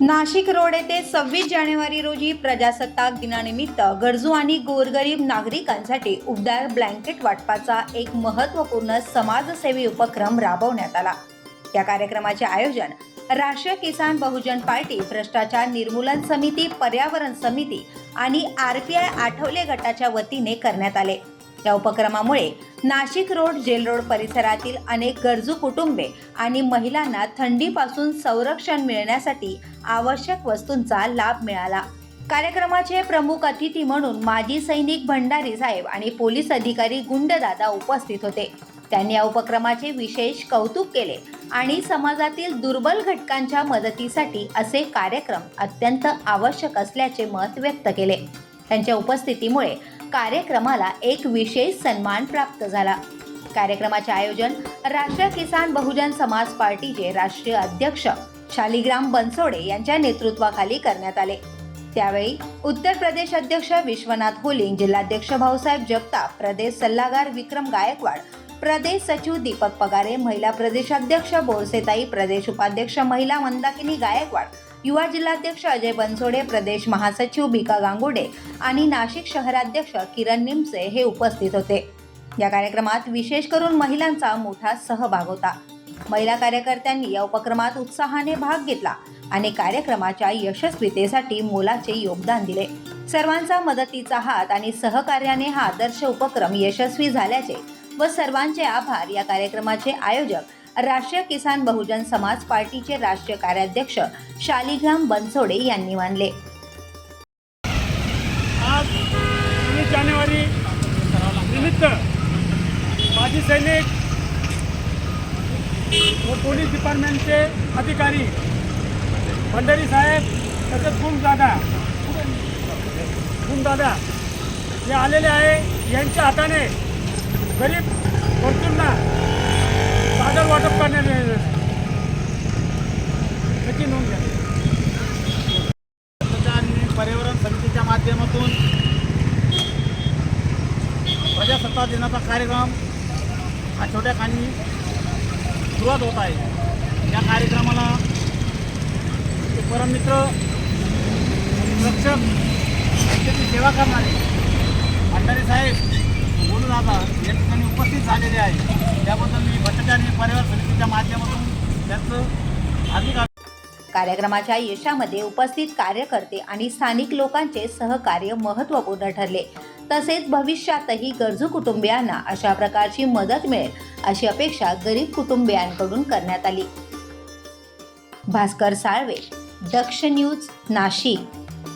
Nashik road येथे सव्वीस जानेवारी रोजी प्रजासत्ताक दिनानिमित्त गरजू आणि गोरगरीब नागरिकांसाठी उबदार ब्लँकेट वाटपाचा एक महत्त्वपूर्ण समाजसेवी उपक्रम राबवण्यात आला. या कार्यक्रमाचे आयोजन राष्ट्रीय किसान बहुजन पार्टी भ्रष्टाचार निर्मूलन समिती पर्यावरण समिती आणि आर पी आय आठवले गटाच्या वतीने करण्यात आले. या उपक्रमामुळे नाशिक रोड जेल रोड परिसरातील अनेक गरजू कुटुंबे आणि महिलांना थंडीपासून संरक्षण मिळण्यासाठी आवश्यक वस्तूंचा लाभ मिळाला. कार्यक्रमाचे प्रमुख अतिथी म्हणून माजी सैनिक भंडारी साहेब आणि पोलीस अधिकारी गुंडदादा उपस्थित होते. त्यांनी या उपक्रमाचे विशेष कौतुक केले आणि समाजातील दुर्बल घटकांच्या मदतीसाठी असे कार्यक्रम अत्यंत आवश्यक असल्याचे मत व्यक्त केले. त्यांच्या उपस्थितीमुळे कार्यक्रमाला एक विशेष सन्मान प्राप्त झाला. कार्यक्रमाचे आयोजन राष्ट्रीय किसान बहुजन समाज पार्टीचे राष्ट्रीय अध्यक्ष शालिग्राम बनसोडे यांच्या नेतृत्वाखाली करण्यात आले. त्यावेळी उत्तर प्रदेश अध्यक्ष विश्वनाथ होलिंग जिल्हाध्यक्ष भाऊसाहेब जगताप प्रदेश सल्लागार विक्रम गायकवाड प्रदेश सचिव दीपक पगारे महिला प्रदेशाध्यक्ष बोरसेताई प्रदेश उपाध्यक्ष महिला मंदाकिनी गायकवाड युवा जिल्हाध्यक्ष अजय बनसोडे प्रदेश महासचिव बिका गांगुडे आणि नाशिक शहराध्यक्ष किरण निमसे हे उपस्थित होते. या कार्यक्रमात विशेष करून महिलांचा मोठा सहभाग होता. महिला कार्यकर्त्यांनी या उपक्रमात उत्साहाने भाग घेतला आणि कार्यक्रमाच्या यशस्वीतेसाठी मोलाचे योगदान दिले. सर्वांचा मदतीचा हात आणि सहकार्याने हा आदर्श उपक्रम यशस्वी झाल्याचे व सर्वांचे आभार या कार्यक्रमाचे आयोजक राष्ट्रीय किसान बहुजन समाज पार्टीचे राष्ट्रीय कार्याध्यक्ष शालिग्राम बनसोडे यांनी मानले. आज वीस जानेवारी निमित्त माजी सैनिक व पोलीस डिपार्टमेंटचे अधिकारी भंडारी साहेब तसेच गुणदादा गुणदादा हे आलेले आहे. यांच्या हाताने गरीब गरजूंना चादर वाटप करण्यात नक्की त्याची नोंद घ्या. आणि पर्यावरण समितीच्या माध्यमातून प्रजासत्ताक दिनाचा कार्यक्रम हा छोट्या खाणी सुरुवात होत आहे. या कार्यक्रमाला परममित्र रक्षक त्यांची सेवा करणारे भंडारी साहेब बोलून आता या उपस्थित झालेले आहे. त्याबद्दल मी भ्रष्टाचार आणि समितीच्या माध्यमातून त्यांचं हार्दिक कार्यक्रमाच्या यशामध्ये उपस्थित कार्यकर्ते आणि स्थानिक लोकांचे सहकार्य महत्त्वपूर्ण ठरले. तसेच भविष्यातही गरजू कुटुंबियांना अशा प्रकारची मदत मिळेल अशी अपेक्षा गरीब कुटुंबियांकडून करण्यात आली. भास्कर साळवे दक्ष न्यूज नाशिक.